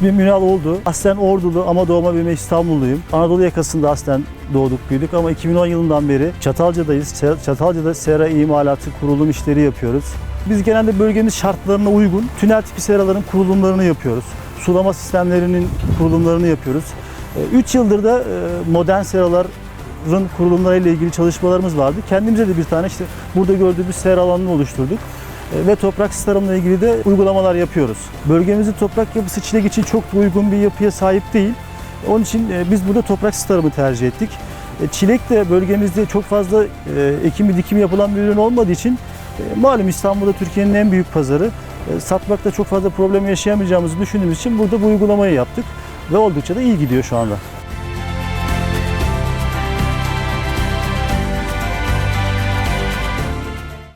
İsmim Ünal oldu. Aslen Ordulu ama doğma büyüme İstanbulluyum. Anadolu yakasında aslen doğduk büyüdük ama 2010 yılından beri Çatalca'dayız. Çatalca'da sera imalatı, kurulum işleri yapıyoruz. Biz genelde bölgemiz şartlarına uygun tünel tipi seraların kurulumlarını yapıyoruz. Sulama sistemlerinin kurulumlarını yapıyoruz. 3 yıldır da e, modern seraların kurulumlarıyla ilgili çalışmalarımız vardı. Kendimize de bir tane işte burada gördüğümüz sera alanını oluşturduk. Ve toprak sistemle ilgili de uygulamalar yapıyoruz. Bölgemizin toprak yapısı çilek için çok da uygun bir yapıya sahip değil. Onun için e, biz burada toprak sistemini tercih ettik. E, Çilek de bölgemizde çok fazla e, ekimi dikimi yapılan bir ürün olmadığı için malum İstanbul'da Türkiye'nin en büyük pazarı. Satmakta çok fazla problem yaşayamayacağımızı düşündüğümüz için burada bu uygulamayı yaptık ve oldukça da iyi gidiyor şu anda.